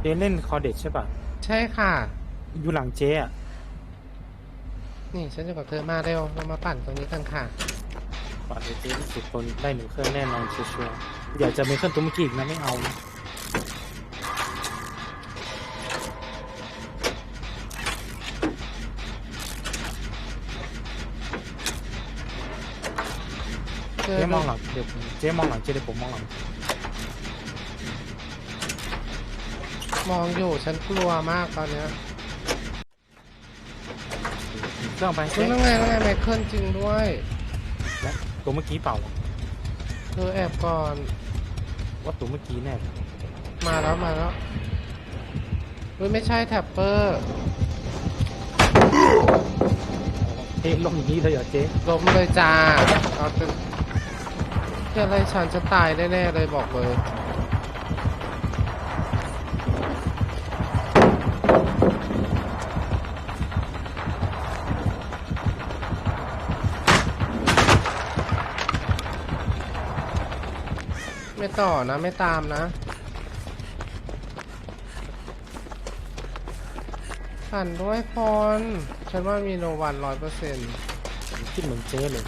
เจ๊เล่นคอเด็ดใช่ป่ะ ใช่ค่ะ อยู่หลังเจ๊อะนี่ฉันอยู่กับเธอมาเร็วเรามาปั่นตรงนี้กันค่ะ ป่านเจ๊ที่สุดคนได้หนึ่งเครื่องแน่นอนชัวร์ๆอยากจะมีเครื่องตัวเมื่อกี้อีกนะไม่เอานะเธอเจ๊มองหลังเดี๋ยวผมเจ๊มองหลังเจ๊เดี๋ยวผมมองหลัง มองอยู่ฉันกลัวมากตอนเนี้ยเครื่องไปคุณเจ๊นั่งไงนั่งไงไมเคิลจริงด้วยและตัวเมื่อกี้เปล่าเธอแอบก่อน ว่าตัวเมื่อกี้แน่เลยมาแล้วมาแล้วเฮ้ยไม่ใช่แท็ปเปอร์เอ๊ะลงอย่างนี้เลยเหรอเจ๊ล้มเลยจ้าเอาเป็นเพื่ออะไรฉันจะตายแน่ๆเลยบอกเลย ไม่ต่อนะ ไม่ตามนะผ่านด้วยพร ฉันว่ามีโนวันร้อยเปอร์เซ็นต์คิดเหมือนเจ๊เลย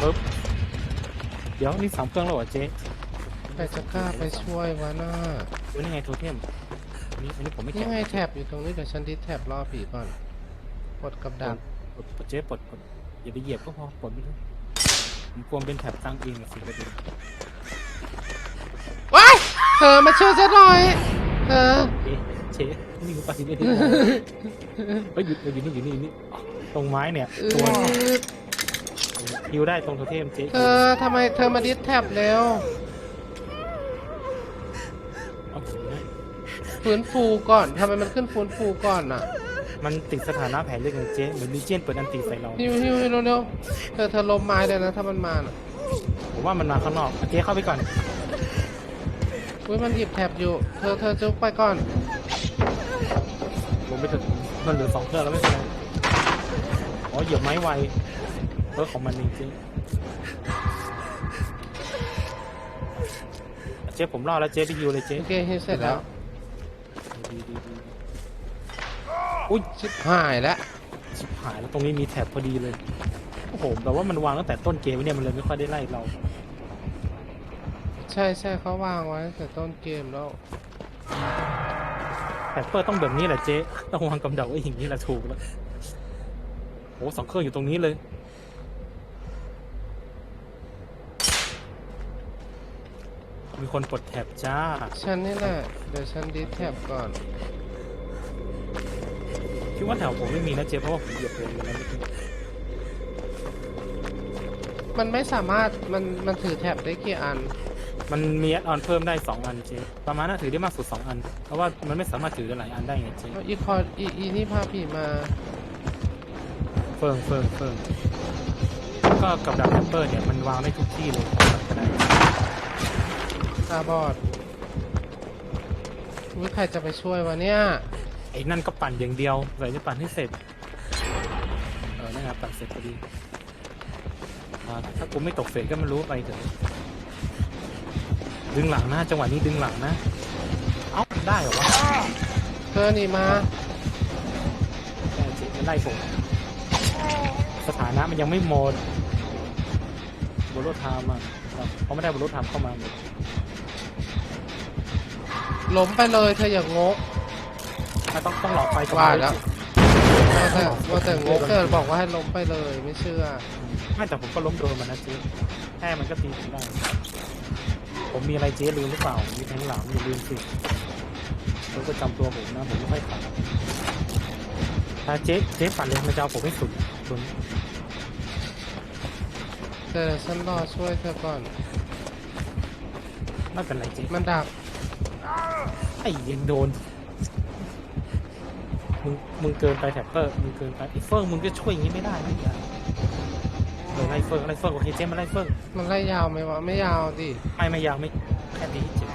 ปึ๊บเดี๋ยวนี่สามเครื่องแล้วเหรอเจ๊ใครจะกล้าไปช่วยวะน่าเฮ้ยนี่ไงโทเทมอันนี้อันนี้ผมไม่นี่แกะไงแท็บอยู่ตรงนี้เดี๋ยวฉันดิสแท็บล่อผีก่อนกดกับดัก ปลดปลดเจ๊ปลดปลดอย่าไปเหยียบก็พอปลดไปเลยผมกลัวเป็นแถบตั้งเองอะสิประเด็นว้ายเธอมาช่วยฉันหน่อยเธอเอ๊ะเจ๊นี่คือปฏิเสธเฮ้ยหยุดอยู่นี่อยู่นี่อยู่นี่อ๋อตรงไม้เนี่ยอืตัวดฮิวได้ตรงโทเทมเจ๊เธอทำไมเธอมาดิสแท็บเร็วเอาผมนะฟื้นฟูก่อนทำไมมันขึ้นฟื้นฟูก่อนอะ มันติดสถานะแผลเลือดของเจ๊เหมือนลีเจียนเปิดอันตีใส่เรา ฮิวฮิวฮิวเร็วๆเธอเธอลมไม้เลยนะ ถ้ามันมาน่ะผมว่ามันมาข้างนอกเจ๊เข้าไปก่อน อุ้ยมันหยิบแท็บอยู่ เธอเธอจุกไปก่อน ผมไปถึงมันเหลือสองเครื่องแล้วไม่เป็นไรอ๋อเหยียบไม้ไวเออของมันจริงๆเจ๊ผมรอดแล้วเจ๊ไปฮิวเลยเจ๊โอเคฮิวเสร็จแล้ว ดีดีดี อุ้ยชิบหายแล้วชิบหายแล้วตรงนี้มีแถบพอดีเลยโอ้โหแบบว่ามันวางตั้งแต่ต้นเกมไว้เนี่ยมันเลยไม่ค่อยได้ไล่เรา ใช่ใช่เขาวางไว้ตั้งแต่ต้นเกมแล้วแถบเปอร์ต้องแบบนี้แหละเจ๊ต้องวางกำดักไว้อย่างนี้แหละถูกแล้วโอ้สองเครื่องอยู่ตรงนี้เลย มีคนปลดแถบจ้า ฉันนี่แหละเดี๋ยวฉันดิสแท็บก่อน คิดว่าแถวผมไม่มีนะเจ๊เพราะว่าผมเหยียบเลยนะเมื่อกี้มันไม่สามารถมันมันถือแท็บได้กี่อัน มันมีแอดออนเพิ่มได้สองอันเจ๊ประมาณน่าถือได้มากสุดสองอัน เพราะว่ามันไม่สามารถถือได้หลายอันได้ไงเจ๊เอาอีคอร์อีอีนี่พาผีมา เฟิงเฟิงเฟิงก็กับดักแทปเปอร์เนี่ยมันวางได้ทุกที่เลยก็ได้ตาบอดวิใครจะไปช่วยวะเนี่ยไอ้นั่นก็ปั่นอย่างเดียวใส่จะปั่นให้เสร็จ เออนั่นไงปั่นเสร็จพอดีอ่าถ้ากูไม่ตกเฟสก็มันรู้ไปเถอะดึงหลังนะจังหวะนี้ดึงหลังนะ เอ้าได้เหรอวะเธอนี่มาได้เจ๊มันไล่ผมสถานะมันยังไม่หมดบนรถทามอะครับเขาไม่ได้บนรถทามเข้ามาหมดล้มไปเลยเธออย่างงก อะต้องต้องหลอกไปก่อนว่าแล้วว่าแต่ว่าแต่งกเธอบอกว่าให้ล้มไปเลยไม่เชื่อ ไม่แต่ผมก็ล้มโดนมันนะเจ๊แค่มันก็ตีผมได้ ผมมีอะไรเจ๊ลืมหรือเปล่า มีแทงหลังอย่าลืมสิผมก็จำตัวผมนะ ผมไม่ค่อยฝันถ้าเจ๊เจ๊ฝันเลยมันจะเอาผมให้สุดจนแต่ฉันรอช่วยเธอก่อน ไม่เป็นไรเจ๊มันดักไอ้ยังโดน มึงมึงเกินไปแท็ปเปอร์มึงเกินไปไอ้เฟิร์งมึงก็ช่วยอย่างนี้ไม่ได้นะอย่าเออไล่เฟิร์งไล่เฟิร์งโอเคเจ๊มาไล่เฟิร์งมันไล่ยาวไหมวะ ไม่ยาวดิไม่ไม่ยาวไม่แค่นี้เจ๊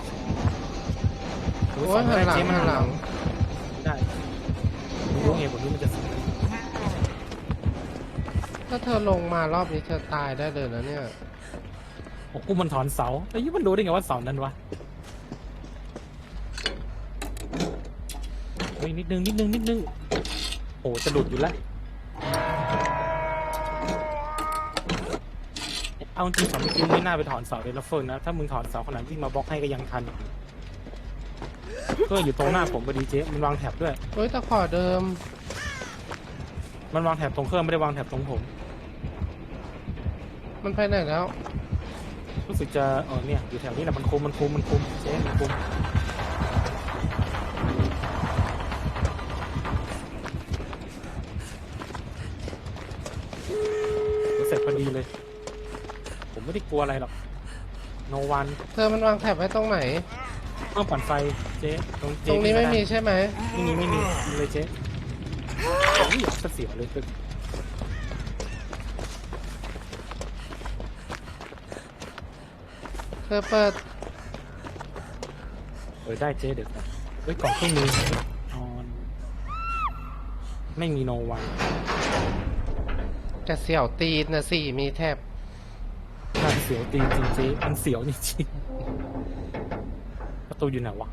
โอ้ยหันหลังเจ๊หันหลังไม่ได้มึงรู้ไงผมรู้มันจะสุดถ้าเธอลงมารอบนี้เธอตายได้เลยนะเนี่ยโอ้กูมันถอนเสาไอ้ยี่มันรู้ได้ไงว่าเสานั้นวะ ฮ้ยนิดนึงนิดนึงนิดนึงโอ้จะหลุดอยู่แล้วเอาจริงๆสองเมื่อกี้ไม่น่าไปถอนเสาเลยนะเฟิร์นนะ ถ้ามึงถอนเสาขนาดที่งมาบล็อกให้ก็ยังทันก็อยู่ตรงหน้าผมพอดีเจ๊มันวางแถบด้วย เฮ้ยตะขอเดิม มันวางแถบตรงเครื่องไม่ได้วางแถบตรงผม มันไปไหนแล้ว รู้สึกจะเออเนี่ยอยู่แถวนี้แหละมันคุมมันคุมมันคุมเจ๊มันคุม เสร็จพอดีเลย ผมไม่ได้กลัวอะไรหรอกโนวันเธอมันวางแถบไว้ตรงไหนเครื่องปั่นไฟเจ๊ตรงตเจ๊รงนี้ไม่มีใช่ไหมไม่มีไม่มีมีเลยเจ๊อุ้ยเสียวเลยตึกเธอเปิดเออได้เจ๊เดี๋ยวก่อนเฮ้ยกล่องเครื่องมือออน ไม่มีโนวัน จะเสี่ยวตีนนะสิมีแถบน่าเสียวจริงจริงเจ๊มันเสียวจริงๆประตูอยู่ไหนวะ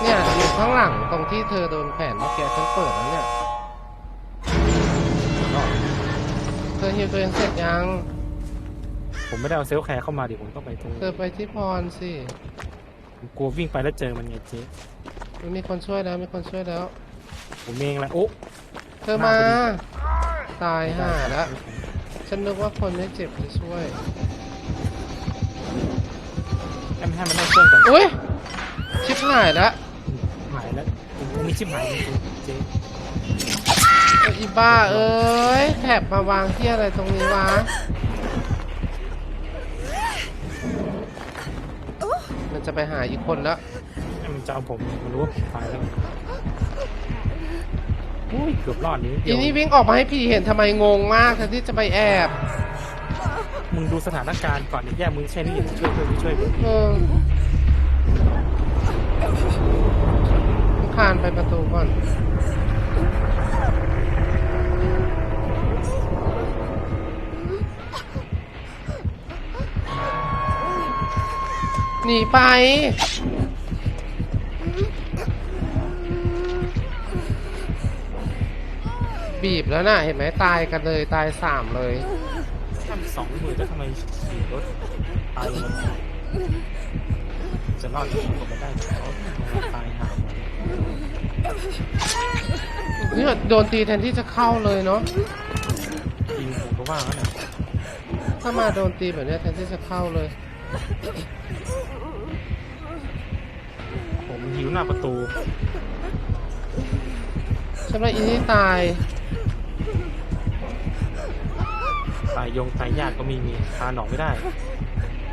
เนี่ยอยู่ข้างหลังตรงที่เธอโดนแผ่นเมื่อกี้ฉันเปิดแล้วเนี่ยเธอฮิวตัวเองเสร็จยังผมไม่ได้เอาเซลลแคร์เข้ามาดิผมต้องไปตรงเธอไปที่พรสิผมกลัววิ่งไปแล้วเจอมันไงเจ๊มันมีคนช่วยแล้วมีคนช่วยแล้ว ผมเองแหละโอ้เธอมา ตายห่าแล้วฉันนึกว่าคนไม่เจ็บจะช่วยให้มันให้มันได้เครื่องก่อนอุ้ยชิบหายแล้วหายแล้วผมผมมีชิปหายจริงๆเจ๊ไอ้อีบ้าเอ้ยแถบมาวางที่อะไรตรงนี้วะมันจะไปหาอีกคนแล้ว ให้มันจะเอาผมมันรู้ว่าผมตายแล้ว อุ้ยเกือบรอดนี้อีนี่วิ่งออกมาให้พี่เห็นทำไมงงมากแทนที่จะไปแอบ มึงดูสถานการณ์ก่อนเนี่ยแย่มึงแค่นี้อย่าช่วยเพื่อนไม่ช่วยเพื่อนเออคานไปประตูก่อน หนีไป บีบแล้วน่ะเห็นไหมตายกันเลยตายสามเลยทำสองมือแล้วทำไมขี่รถตายมันจะรอดที่ผมไม่ได้เขาตายหาเนี่ยโดนตีแทนที่จะเข้าเลยเนาะจริงผมก็ว่าแล้วเนี่ยถ้ามาโดนตีแบบเนี้ยแทนที่จะเข้าเลย ผมหิวหน้าประตู ฉันว่าอีนี่ตาย ตายยงตายยากก็ไม่มีคานออกไม่ได้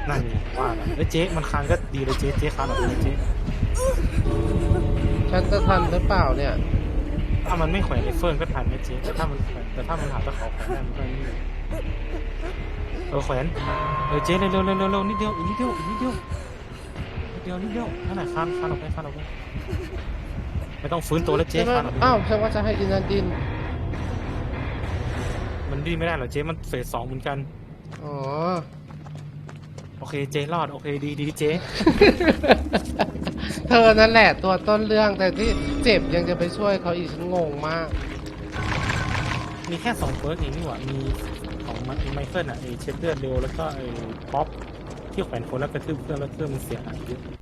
นั่นไงว่าแล้วเอ้ยเจ๊มันคานก็ดีเลยเจ๊เจ๊คานออกเลยเจ๊ฉันจะทันหรือเปล่าเนี่ย ถ้ามันไม่แขวนไอเฟิร์นก็ทันนะเจ๊แต่ถ้ามันแขวนแต่ถ้ามันหาตะขอแขวนได้มันก็นี่เออแขวนเออเจ๊เร็วเร็วเร็วเร็วเร็วนิดเดียวอีกนิดเดียวอีกนิดเดียวนิดเดียวนิดเดียวนั่นแหละคานคานออกไปคานออกไปไม่ต้องฟื้นตัวแล้วเจ๊ใช่ไหมคานออกไปอ้าวฉันว่าจะให้อินันดินมัน ดิ้นไม่ได้หรอกเจ๊มันเฟสสองเหมือนกัน อ๋อ โอเคเจ๊รอด โอเคดีดีเจ๊เธอนั่นแหละตัวต้นเรื่องแต่ที่เจ็บยังจะไปช่วยเขาอีกฉันงงมาก มีแค่สองเฟิร์สเองนี่หว่ามีของไมเคิลอะไอเช็ดเลือดเร็วแล้วก็ไอป๊อปที่แขวนคนแล้วกระทืบเครื่องแล้วเครื่องมันเสียหายเยอะ